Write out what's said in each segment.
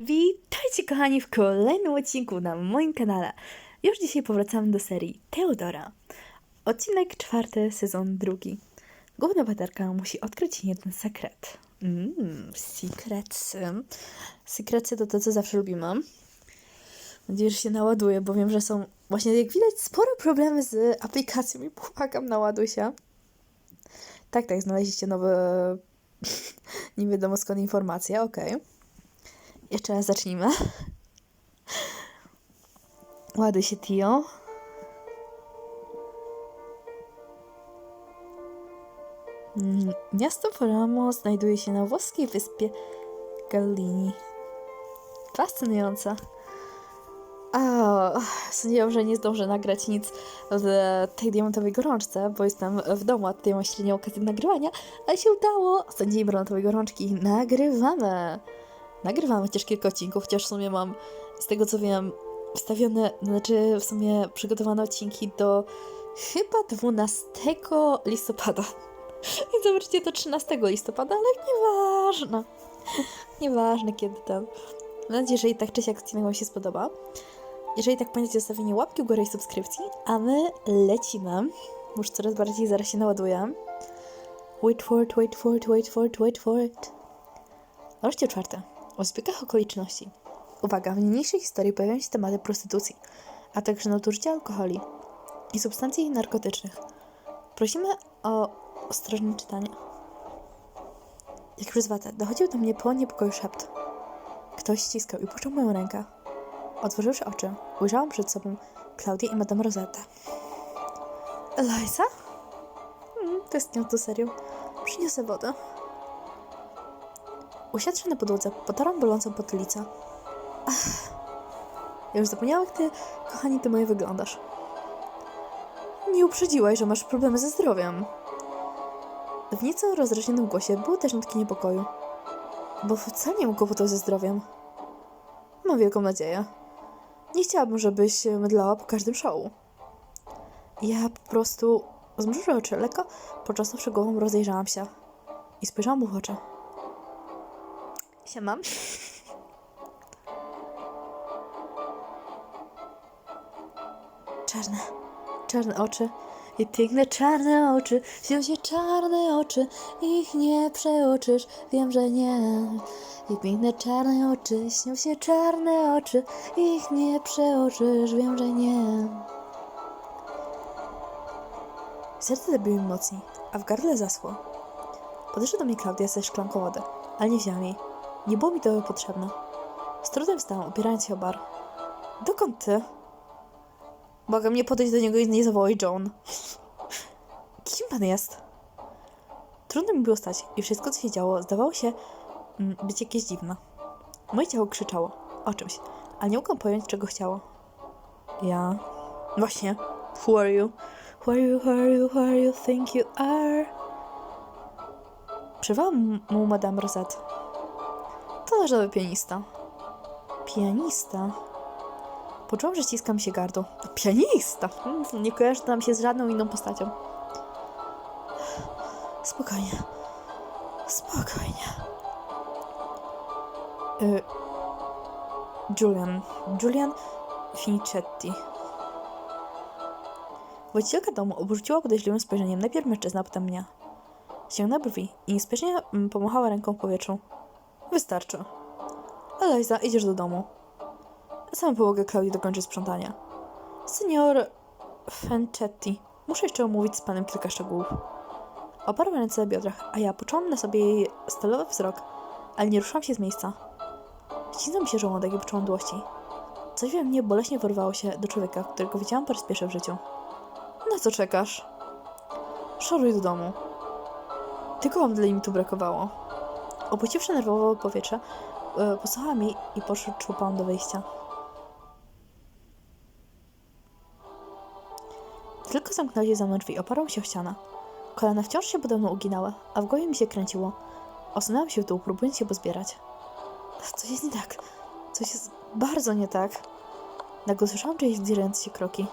Witajcie kochani w kolejnym odcinku na moim kanale. Już dzisiaj powracamy do serii Teodora. Odcinek czwarty, sezon drugi. Główna bohaterka musi odkryć jeden sekret. Mmm, secretsy. Secretsy to to, co zawsze lubimy. Mam nadzieję, że się naładuje, bo wiem, że są właśnie, jak widać, spore problemy z aplikacją i błagam, naładuj się. Tak, tak, znaleźliście nowe, nie wiadomo skąd informacje, okej. Jeszcze raz zacznijmy. Ładuj się, Tio. Mm, Miasto Foramo znajduje się na włoskiej wyspie Gallini. Fascynujące. Sądziłam, że nie zdążę nagrać nic w tej diamentowej gorączce, bo jestem w domu, a tutaj mam średnią okazję nagrywania, ale się udało. Tej diamentowej gorączki nagrywamy nagrywam chociaż kilka odcinków, chociaż w sumie mam, z tego co wiem, wstawione, znaczy w sumie przygotowane odcinki do chyba 12 listopada. I zobaczcie, to 13 listopada, ale nieważne. Nieważne kiedy tam. Mam nadzieję, że i tak czy siak odcinek Wam się spodoba. Jeżeli tak pamiętacie, zostawienie łapki w górę i subskrypcji, a my lecimy. Już coraz bardziej zaraz się naładuję. Wait for it, wait for it, wait for it, wait for it. Rozdział czwarty. O zbiegach okoliczności. Uwaga, w niniejszej historii pojawiają się tematy prostytucji, a także nadużycia alkoholi i substancji narkotycznych. Prosimy o ostrożne czytanie. Jak przez watę dochodził do mnie pełen niepokoju szept. Ktoś ściskał i puszczał moją rękę. Otworzywszy oczy, ujrzałam przed sobą Klaudię i Madame Rosetę. Eliza? Mm, nią to serio. Przyniosę wodę. Usiadłszy na podłodze, potarłam bolącą potylicę. Ach, ja już zapomniałam, jak ty, kochani, ty moje wyglądasz. Nie uprzedziłaś, że masz problemy ze zdrowiem. W nieco rozdrażnionym głosie były też nutki niepokoju. Bo wcale nie mam kłopotu ze zdrowiem. Mam wielką nadzieję. Nie chciałabym, żebyś mydlała po każdym show. Ja po prostu zmrużyłam oczy lekko, począsnąwszy głową rozejrzałam się i spojrzałam mu w oczy. Siema. Czarne, czarne oczy i piękne czarne oczy. Śnią się czarne oczy, ich nie przeoczysz, wiem, że nie. I piękne czarne oczy, śnią się czarne oczy, ich nie przeoczysz, wiem, że nie. Serce zabiło mi mocniej, a w gardle zasło. Podeszła do mnie Klaudia ze szklanką wody, ale nie wzięłam jej. Nie było mi to potrzebne. Z trudem wstałam, opierając się o bar. Dokąd ty? Błagam, nie podejść do niego i nie zawołaj John. Kim pan jest? Trudno mi było stać i wszystko, co się działo, zdawało się mm, być jakieś dziwne. Moje ciało krzyczało o czymś, ale nie mogłam pojąć, czego chciało. Ja... Właśnie. Who are you? Who are you, who are you, who are you think you are? Przerwałam mu Madame Rosette. To nasz nowy pianista. Pianista? Poczułam, że ściska mi się gardło. Pianista! Mm, Nie kojarzy nam się z żadną inną postacią. Spokojnie. Spokojnie. Y, Julian. Julian Finicetti. Właścicielka domu obrzuciła podejrzliwym spojrzeniem najpierw mężczyzna, potem mnie. Ściągnęła brwi i niespiesznie mm, pomachała ręką w powietrzu. Wystarczy. Eliza, idziesz do domu. Sam pomogę Klaudii dokończyć sprzątanie. Senior Fencetti, muszę jeszcze omówić z panem kilka szczegółów. Oparła ręce na biodrach, a ja poczułam na sobie jej stalowy wzrok, ale nie ruszyłam się z miejsca. Ścisnął mi się żołądek i poczułam dłości. Coś we mnie boleśnie wyrwało się do człowieka, którego widziałam po raz pierwszy w życiu. Na co czekasz? Szoruj do domu. Tylko wam dla mi tu brakowało. Opuściwszy nerwowo powietrze, yy, posłuchała mi i poszłam do wyjścia. Tylko zamknęła się za mną drzwi, oparłam się o ścianę. Kolana wciąż się podobno uginały, a w głowie mi się kręciło. Osunęłam się dół, próbując się pozbierać. Coś jest nie tak. Coś jest bardzo nie tak. Nagle słyszałam czyjeś zdzierające się kroki.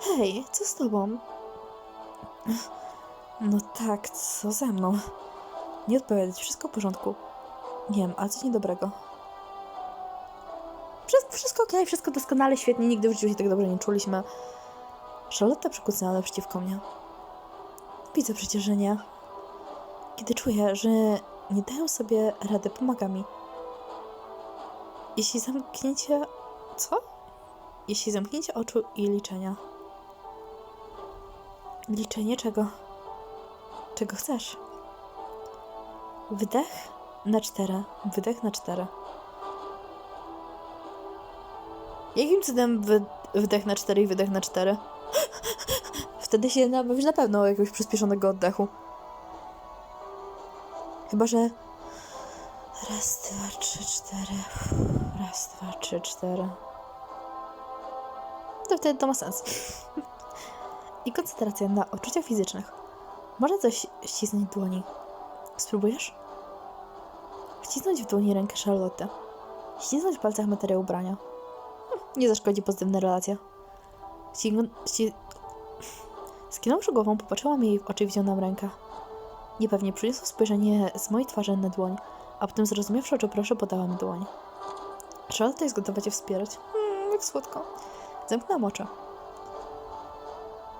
Hej, co z tobą? No tak, co ze mną? Nie odpowiadać, wszystko w porządku. Wiem, ale coś niedobrego. Wszystko, okej, wszystko doskonale, świetnie, nigdy w życiu się tak dobrze nie czuliśmy. Charlotte przykucnęła naprzeciwko mnie. Widzę przecież, że nie. Kiedy czuję, że nie dają sobie rady, pomaga mi. Jeśli zamknięcie... Co? Jeśli zamknięcie oczu i liczenia. Liczenie czego? Czego chcesz? Wydech na cztery. Wydech na cztery. Jakim cudem wy, wydech na cztery i wydech na cztery? Wtedy się nabawisz na pewno jakiegoś przyspieszonego oddechu. Chyba, że... Raz, dwa, trzy, cztery. Raz, dwa, trzy, cztery. To wtedy to ma sens. I koncentracja na odczuciach fizycznych. Może coś ścisnąć dłoni. Spróbujesz? Wcisnąć w dłoni rękę Charlotte. Ścisnąć w palcach materiał ubrania. Hm, Nie zaszkodzi pozytywna relacja. Ścign... Ści... Skinąwszy głową, popatrzyłam jej w oczy i wziął nam rękę. Niepewnie przyniosła spojrzenie z mojej twarzy na dłoń, a potem zrozumiawszy oczy proszę podała mi dłoń. Charlotte jest gotowa cię wspierać. Hmm, jak słodko. Zamknęłam oczy.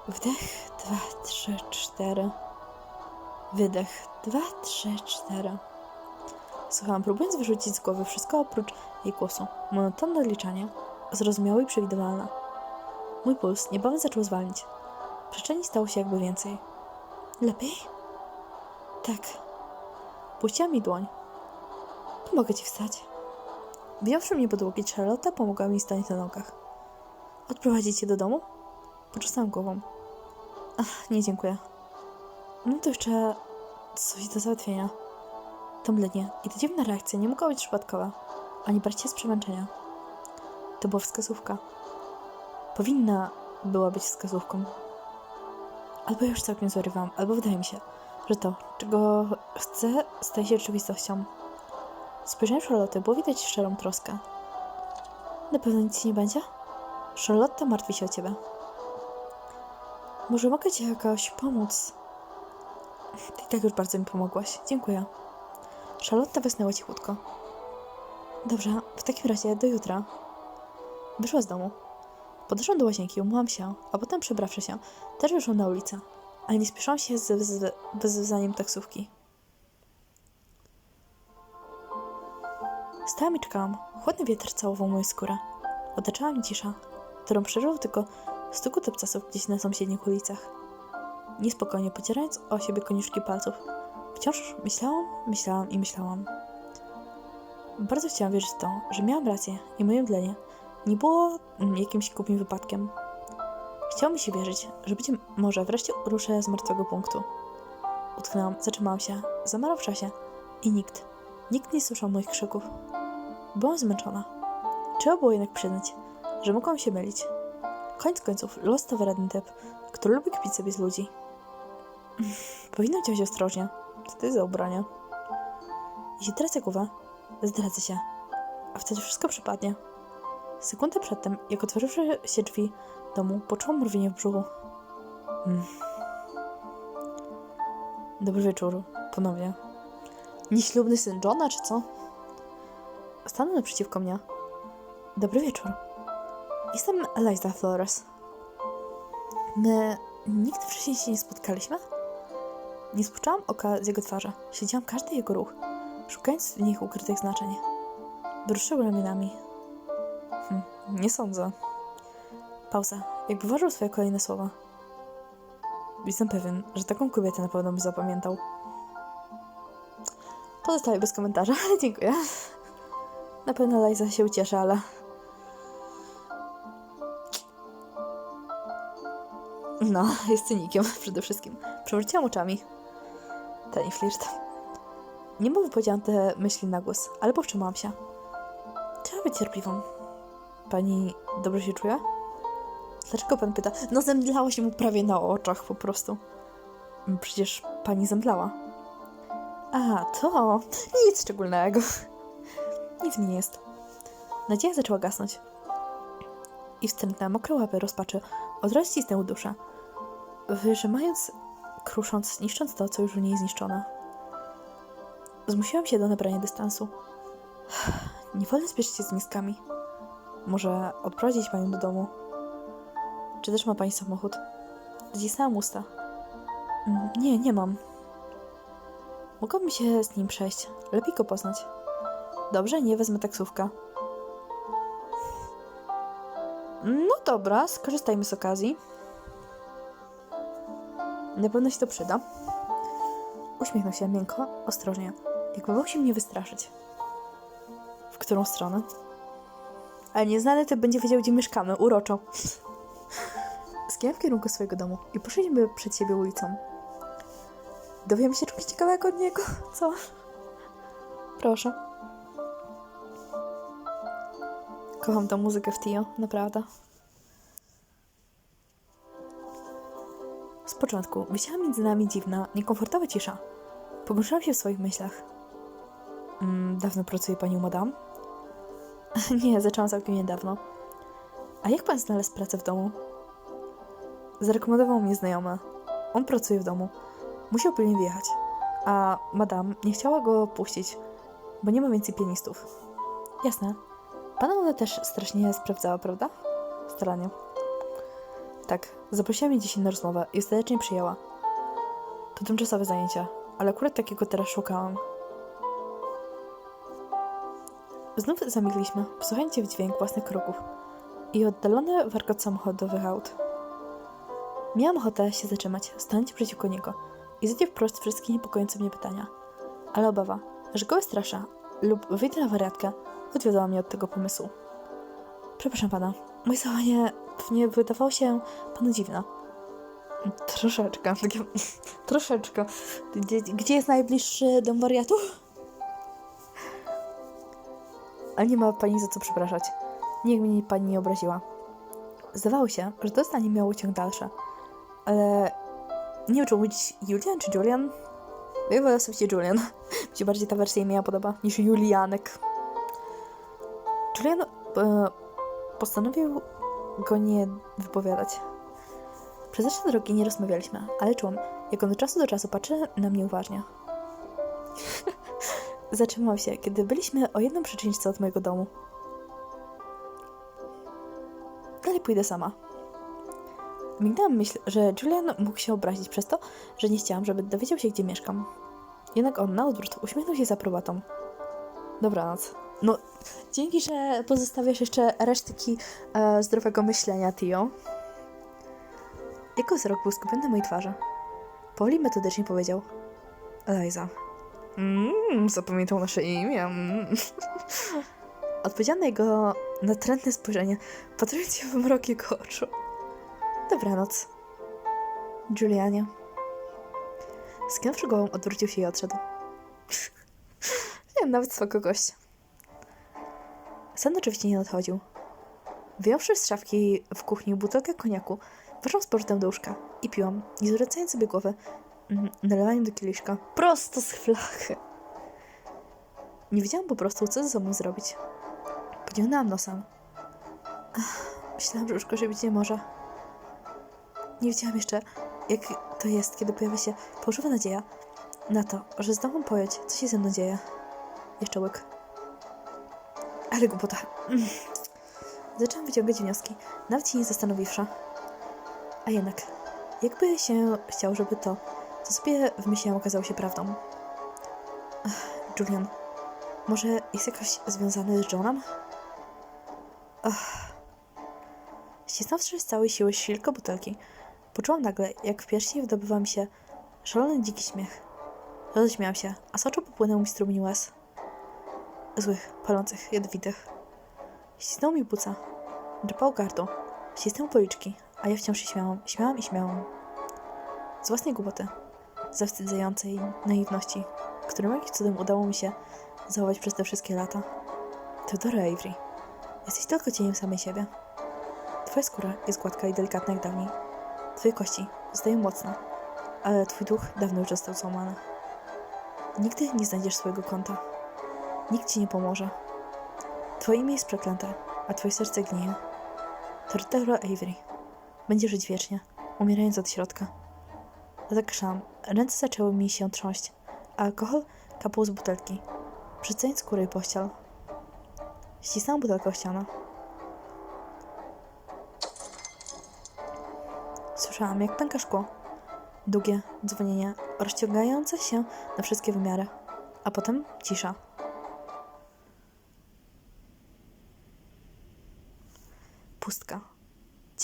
Wdech, dwa, trzy, cztery. Wydech, dwa, trzy, cztery. Słuchałam, próbując wyrzucić z głowy wszystko oprócz jej głosu. Monotonne odliczanie, zrozumiałe i przewidywalne. Mój puls niebawem zaczął zwalniać. Przestrzeni stało się jakby więcej. Lepiej? Tak. Puściła mi dłoń. Pomogę ci wstać. Wziąwszy mnie pod łokieć, Charlotte pomogła mi stanąć na nogach. Odprowadzić cię do domu? Poczesałam głową. Ach, nie dziękuję. Mam tu jeszcze coś do załatwienia. To i ta dziwna reakcja nie mogła być przypadkowa, ani się z przemęczenia. To była wskazówka. Powinna była być wskazówką. Albo już całkiem zarywam, albo wydaje mi się, że to, czego chcę, staje się rzeczywistością. Spojrzałem Charlotte, było widać szczerą troskę. Na pewno nic nie będzie? Charlotte martwi się o ciebie. Może mogę ci jakoś pomóc? Ty i tak już bardzo mi pomogłaś. Dziękuję. Charlotte wysnęła cichutko. Dobrze, w takim razie do jutra. Wyszła z domu. Podeszłam do łazienki, umyłam się, a potem przebrawszy się, też wyszłam na ulicę, ale nie spieszałam się z, z taksówki. Stałam i czekałam. Chłodny wiatr całował moją skórę. Otaczała mnie cisza, którą przeżywał tylko stuku topcasów gdzieś na sąsiednich ulicach. Niespokojnie pocierając o siebie koniuszki palców. Wciąż myślałam, myślałam i myślałam. Bardzo chciałam wierzyć w to, że miałam rację i moje mdlenie nie było mm, jakimś głupim wypadkiem. Chciało mi się wierzyć, że być może wreszcie ruszę z martwego punktu. Utknęłam, zatrzymałam się, zamarłam w czasie i nikt, nikt nie słyszał moich krzyków. Byłam zmęczona. Trzeba było jednak przyznać, że mogłam się mylić. Koniec końców, los to wyradny typ, który lubi kpić sobie z ludzi. Powinno działać ostrożnie. Co to jest za ubranie? Jeśli tracę głowę, zdradzę się, a wtedy wszystko przypadnie. Sekundę przedtem, jak otworzyły się drzwi domu, poczułam mrowienie w brzuchu. Mm. Dobry wieczór, ponownie. Nieślubny syn Johna, czy co? Stanął naprzeciwko mnie. Dobry wieczór. Jestem Eliza Flores. My nigdy wcześniej się nie spotkaliśmy? Nie spuszczałam oka z jego twarzy. Siedziałam każdy jego ruch, szukając w nich ukrytych znaczeń. Wyruszył ramionami. Hm, nie sądzę. Pauza. Jak wyważył swoje kolejne słowa. Jestem pewien, że taką kobietę na pewno by zapamiętał. Pozostaję bez komentarza, ale dziękuję. Na pewno Liza się ucieszy, ale... No, jest cynikiem przede wszystkim. Przewróciłam oczami. Tani flirt. Nie mów wypowiedziałam te myśli na głos, ale powstrzymałam się. Trzeba być cierpliwą. Pani dobrze się czuje? Dlaczego pan pyta? No zemdlało się mu prawie na oczach po prostu. Przecież pani zemdlała. A, to nic szczególnego. Nic mi nie jest. Nadzieja zaczęła gasnąć. I wstrętne, mokre łapy rozpaczy od razu cisnęły duszę, wyrzymając, krusząc, niszcząc to, co już w niej zniszczone. Zmusiłam się do nabrania dystansu. Nie wolno spieszyć się z miskami. Może odprowadzić panią do domu? Czy też ma pani samochód? Zcisnęłam usta. "Mm, Nie, nie mam. Mogłabym się z nim przejść. Lepiej go poznać. Dobrze, nie wezmę taksówka. No dobra, skorzystajmy z okazji. Na pewno się to przyda. Uśmiechnął się miękko, ostrożnie, jakby bał się mnie wystraszyć. W którą stronę? Ale nieznany typ będzie wiedział, gdzie mieszkamy. Uroczo. Skieram w kierunku swojego domu i poszliśmy przed siebie ulicą. Dowiemy się czegoś ciekawego od niego, co? Proszę. Kocham tą muzykę w Tio, naprawdę. Początku wisiała między nami dziwna, niekomfortowa cisza. Pogłębiałam się w swoich myślach. Mm, dawno pracuje pani madam? Nie, zaczęłam całkiem niedawno. A jak pan znalazł pracę w domu? Zarekomendował mnie znajomy. On pracuje w domu. Musiał pilnie wyjechać. A madam nie chciała go puścić, bo nie ma więcej pianistów. Jasne. Pana ona też strasznie sprawdzała, prawda? Starannie. Tak, zaprosiła mnie dzisiaj na rozmowę i ostatecznie przyjęła. To tymczasowe zajęcia, ale akurat takiego teraz szukałam. Znów zamigliśmy, wsłuchając się w dźwięk własnych kroków i oddalony warkot samochodowych aut. Miałam ochotę się zatrzymać, stanąć przeciwko niego i zadać wprost wszystkie niepokojące mnie pytania. Ale obawa, że go strasza lub wyjdę na wariatkę, odwiodła mnie od tego pomysłu. Przepraszam pana, moje zachowanie pewnie wydawało się panu dziwne. Troszeczkę, takie, troszeczkę. Gdzie, gdzie jest najbliższy dom wariatów? Ale nie ma pani za co przepraszać. Niech mnie pani nie obraziła. Zdawało się, że to zdanie miało ciąg dalszy. Ale nie wiem, czy mówić Julian czy Julian. Ja wolę osobiście Julian. Mi się bardziej ta wersja imienia podoba niż Julianek. Julian e, postanowił go nie wypowiadać. Przez resztę drogi nie rozmawialiśmy, ale czułam, jak on od czasu do czasu patrzy na mnie uważnie. Zatrzymał się, kiedy byliśmy o jedną przyczynce od mojego domu. Dalej pójdę sama. Mignęłam myśl, że Julian mógł się obrazić przez to, że nie chciałam, żeby dowiedział się, gdzie mieszkam. Jednak on na odwrót uśmiechnął się z aprobatą. Dobranoc. No, dzięki, że pozostawiasz jeszcze resztki e, zdrowego myślenia, Tio. Jego wzrok był skupiony na mojej twarzy. Poli metodycznie powiedział. Eliza. Mmm, zapamiętał nasze imię. Mm. Jego natrętne spojrzenie, patrując się w mrok jego oczu. Dobranoc. Julianie. Skinąwszy głową, odwrócił się i odszedł. Nie, nawet spoko gość. Sen oczywiście nie nadchodził. Wyjąwszy z szafki w kuchni butelkę koniaku, weszłam z powrotem do łóżka i piłam, nie zwracając sobie głowy, mm, nalewaniem do kieliszka prosto z flachy. Nie wiedziałam po prostu, co ze sobą zrobić. Pociągnęłam nosem. Ach, Myślałam, że już gorzej być nie może. Nie wiedziałam jeszcze, jak to jest, kiedy pojawia się fałszywa nadzieja na to, że zdołam pojąć, co się ze mną dzieje. Jeszcze łyk. Ale głupota. Zaczęłam wyciągać wnioski, nawet się nie zastanowiwszy. A jednak, jakby się chciał, żeby to, co sobie wymyśliłam, okazało się prawdą. Ach, Julian, może jest jakoś związany z Johnem? Ach. Ścisnąwszy z całej siły silko butelki, poczułam nagle, jak w piersi wydobywa mi się szalony dziki śmiech. Roześmiałam się, a z oczu popłynął mi strumień łez. Złych, palących, jadowitych. Ścisnął mi buca. Drapał gardło. Ścisnął policzki, a ja wciąż się śmiałam, śmiałam i śmiałam. Z własnej głupoty, zawstydzającej naiwności, którą jakimś cudem udało mi się zachować przez te wszystkie lata. Teodora Avery, jesteś tylko cieniem samej siebie. Twoja skóra jest gładka i delikatna jak dawniej. Twoje kości zostają mocne, ale twój duch dawno już został złamany. Nigdy nie znajdziesz swojego kąta. Nikt ci nie pomoże. Twoje imię jest przeklęte, a twoje serce gnije. Tortero Avery. Będzie żyć wiecznie, umierając od środka. Zakrzam. Ręce zaczęły mi się trząść, a alkohol kapał z butelki. Przyceń skóry pościel. Ścisnąłem butelkę o ścianę. Słyszałam, jak pęka szkło. Długie dzwonienie, rozciągające się na wszystkie wymiary. A potem cisza.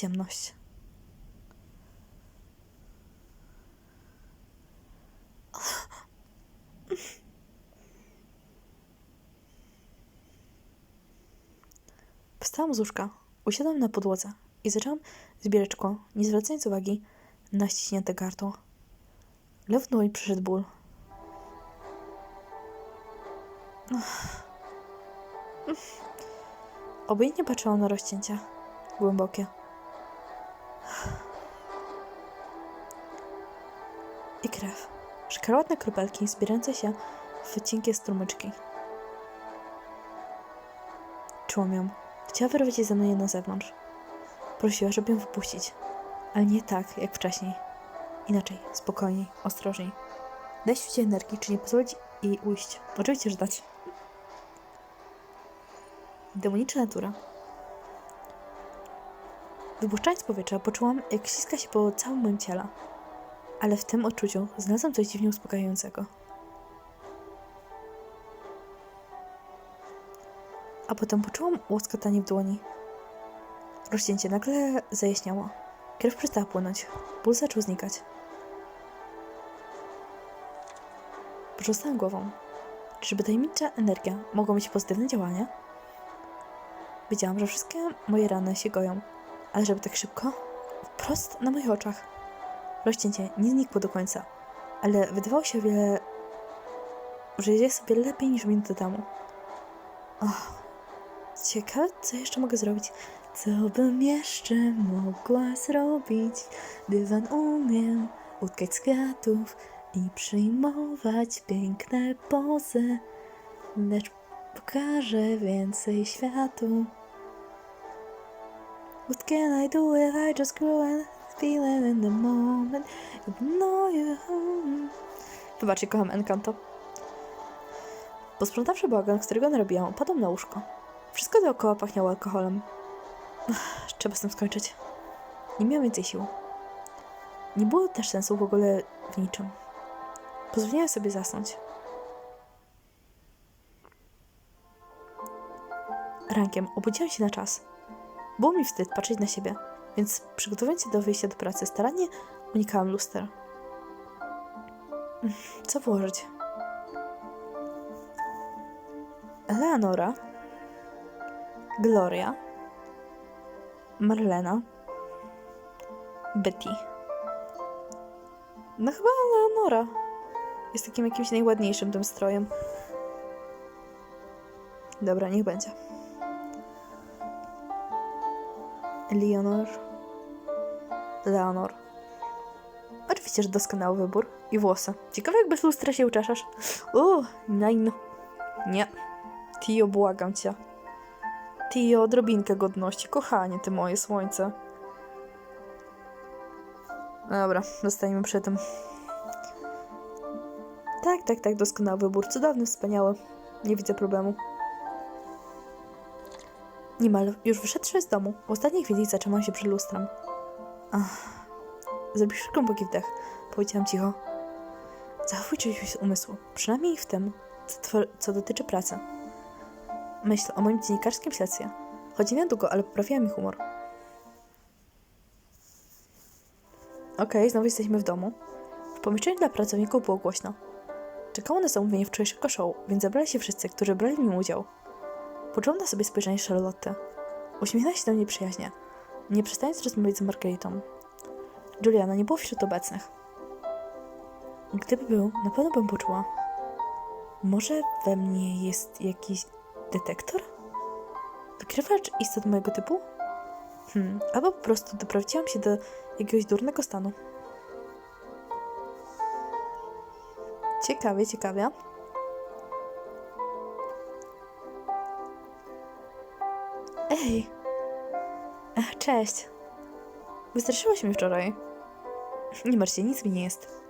Ciemność. Wstałam z łóżka, usiadłam na podłodze i zaczęłam zbierać szkło, nie zwracając uwagi na ściśnięte gardło. Lew dłoń przyszedł ból. Obojętnie patrzyłam na rozcięcia. Głębokie. I krew. Szkarłatne kropelki zbierające się w cienkie strumyczki. Czułam ją. Chciała wyrwać je ze mną na zewnątrz. Prosiła, żeby ją wypuścić. Ale nie tak, jak wcześniej. Inaczej, spokojniej, ostrożniej. Dać ci energii, czy nie pozwolić jej ujść. Oczywiście, że dać. Demoniczna natura. Wypuszczając powietrze, poczułam, jak ściska się po całym moim ciele. Ale w tym odczuciu znalazłam coś dziwnie uspokajającego. A potem poczułam łoskotanie w dłoni. Rozcięcie nagle zajaśniało. Krew przestała płynąć. Ból zaczął znikać. Porząstałam głową. Czyżby tajemnicza energia mogła mieć pozytywne działanie? Wiedziałam, że wszystkie moje rany się goją, ale żeby tak szybko? Wprost na moich oczach. Rozcięcie nie znikło do końca, ale wydawało się wiele, że jest sobie lepiej niż minutę temu. Och, ciekawe, co jeszcze mogę zrobić. Co bym jeszcze mogła zrobić? Dywan umiem utkać z kwiatów i przyjmować piękne pozy, lecz pokażę więcej światu. What can I do if I just grow and feeling in the moment? Wybaczcie, kocham Encanto. Posprzątawszy bałagan, którego narobiłam, padłam na łóżko. Wszystko dookoła pachniało alkoholem. Ach, Trzeba z tym skończyć. Nie miałam więcej sił. Nie było też sensu w ogóle w niczym. Pozwoliłam sobie zasnąć. Rankiem obudziłam się na czas. Było mi wstyd patrzeć na siebie, więc przygotowując się do wyjścia do pracy, starannie unikałam luster. Mm, Co włożyć? Eleonora, Gloria, Marlena, Betty. No chyba Eleonora. Jest takim jakimś najładniejszym tym strojem. Dobra, niech będzie. Leonor. Leonor. Oczywiście, że doskonały wybór. I włosy. Ciekawe, jak bez lustra się uczeszasz. Uuu, nein. Nie. Tio, błagam cię. Tio, odrobinkę godności. Kochanie, ty moje słońce. Dobra, zostańmy przy tym. Tak, tak, tak, doskonały wybór. Cudowny, wspaniały. Nie widzę problemu. Niemal już wyszedłszy z domu, w ostatniej chwili zatrzymałam się przed lustrem. Ach, zrobisz głęboki wdech. Powiedziałam cicho. Zachowuj czyjś umysłu, przynajmniej w tym, co, co dotyczy pracy. Myśl o moim dziennikarskim śledztwie. Chodzi niedługo, ale poprawiła mi humor. Okej, znowu jesteśmy w domu. W pomieszczeniu dla pracowników było głośno. Czekało na zamówienie wczorajszego show, więc zabrali się wszyscy, którzy brali w nim udział. Poczułam na sobie spojrzenie Charlotte. Uśmiechnęła się do mnie przyjaźnie, nie przestając rozmawiać z Margaretą. Juliana nie było wśród obecnych. Gdyby był, na pewno bym poczuła. Może we mnie jest jakiś detektor? Wykrywacz istot mojego typu? Hmm, albo po prostu doprowadziłam się do jakiegoś durnego stanu. Ciekawie, ciekawie. Ej! Ach, cześć. Wystraszyłaś mnie wczoraj. Nie martw się, nic mi nie jest.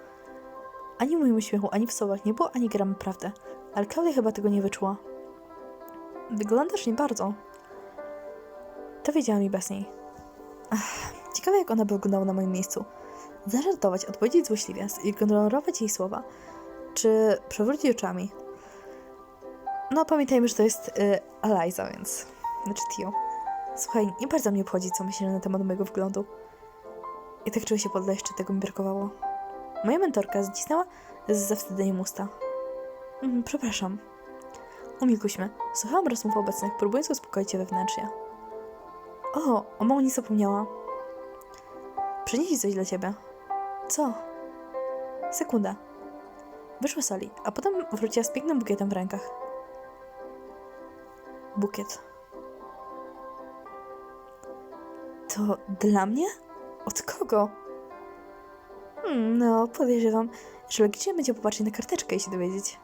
Ani w moim uśmiechu, ani w słowach nie było ani gram prawdy, ale Klaudia chyba tego nie wyczuła. Wyglądasz nie bardzo. To wiedziałam i bez niej. Ciekawe, jak ona by wyglądała na moim miejscu. Zażartować, odpowiedzieć złośliwie, zignorować jej słowa. Czy przewrócić oczami. No, pamiętajmy, że to jest y, Eliza, więc... Znaczy Tio. Słuchaj, nie bardzo mnie obchodzi, co myślisz na temat mojego wyglądu. I tak czuję się podle, jeszcze tego mi brakowało. Moja mentorka zcisnęła z zawstydzeniem usta. Mm, przepraszam. Umilkłyśmy. Słuchałam rozmów obecnych, próbując uspokoić się wewnętrznie. O, o mało nie zapomniała. Przynieść coś dla ciebie. Co? Sekunda. Wyszła z sali, a potem wróciła z pięknym bukietem w rękach. Bukiet. To dla mnie? Od kogo? Hmm, no, podejrzewam, że logicznie będzie popatrzeć na karteczkę i się dowiedzieć.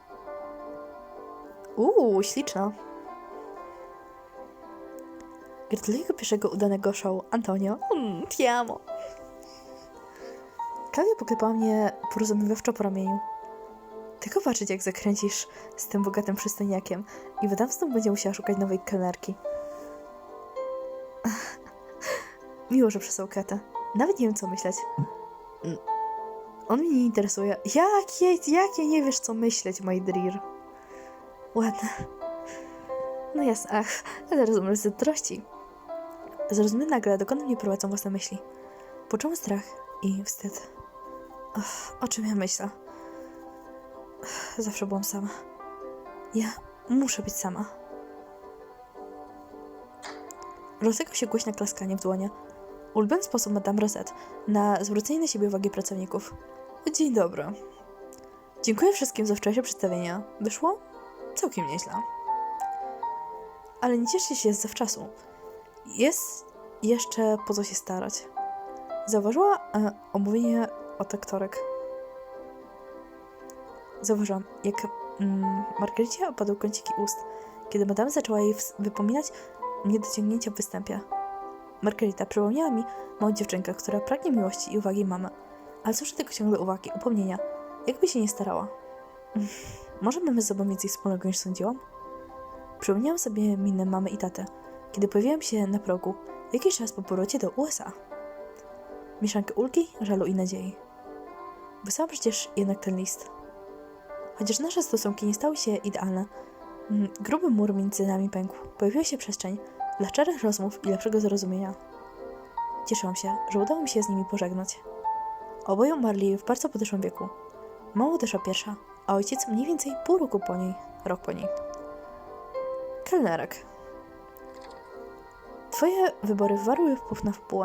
Uuu, śliczna. Gratuluję pierwszego udanego show, Antonio. Mm, ti amo. Poklepała mnie porozumiewawczo po ramieniu. Tylko patrzeć, jak zakręcisz z tym bogatym przystojniakiem i wydawstwo będzie musiała szukać nowej kelnerki. Miło, że przysłał Ketę. Nawet nie wiem, co myśleć. Mm. On mnie nie interesuje. Jak, jak, jak ja nie wiesz, co myśleć, my dear? Ładne. No jasne, ach, ale rozumiem zazdrości. Zrozumiałem nagle, dokąd mnie prowadzą własne myśli. Poczułam strach i wstyd. Ach, o czym ja myślę? Ach, Zawsze byłam sama. Ja muszę być sama. Rozległo się głośne klaskanie w dłonie. Ulubiony sposób Madame Rosette na zwrócenie na siebie uwagi pracowników. Dzień dobry. Dziękuję wszystkim za wczorajsze przedstawienia. Wyszło całkiem nieźle. Ale nie cieszcie się zawczasu. Jest jeszcze po co się starać. Zauważyła e, omówienie od aktorek. Zauważyłam, jak mm, Margarycie opadły kąciki ust, kiedy madame zaczęła jej wypominać niedociągnięcia w występie. Margarita przypomniała mi małą dziewczynkę, która pragnie miłości i uwagi mamy, ale słyszy tylko ciągle uwagi, upomnienia, jakby się nie starała. Może mamy z sobą więcej wspólnego niż sądziłam? Przypomniałam sobie minę mamy i tatę, kiedy pojawiłam się na progu, jakiś czas po powrocie do USA. Mieszankę ulgi, żalu i nadziei. Wysłałam przecież jednak ten list. Chociaż nasze stosunki nie stały się idealne, mm, gruby mur między nami pękł. Pojawiła się przestrzeń dla szczerych rozmów i lepszego zrozumienia. Cieszyłam się, że udało mi się z nimi pożegnać. Oboje umarli w bardzo podeszłym wieku. Mama odeszła pierwsza, a ojciec mniej więcej pół roku po niej, rok po niej. Kelnerek. Twoje wybory warły wpływ na wpół.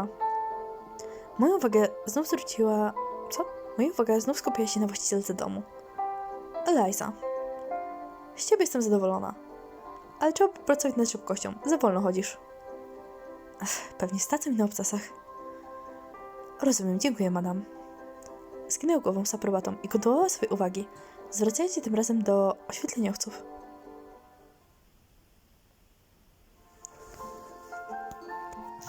Moją uwagę znów zwróciła... Co? Moja uwaga znów skupiła się na właścicielce domu. Eliza. Z ciebie jestem zadowolona. Ale trzeba popracować nad szybkością. Za wolno chodzisz. Ech, pewnie stacją mi na obcasach. Rozumiem, dziękuję, madam. Skinęła głową z aprobatą i kontynuowała swoje uwagi, zwracając się tym razem do oświetleniowców.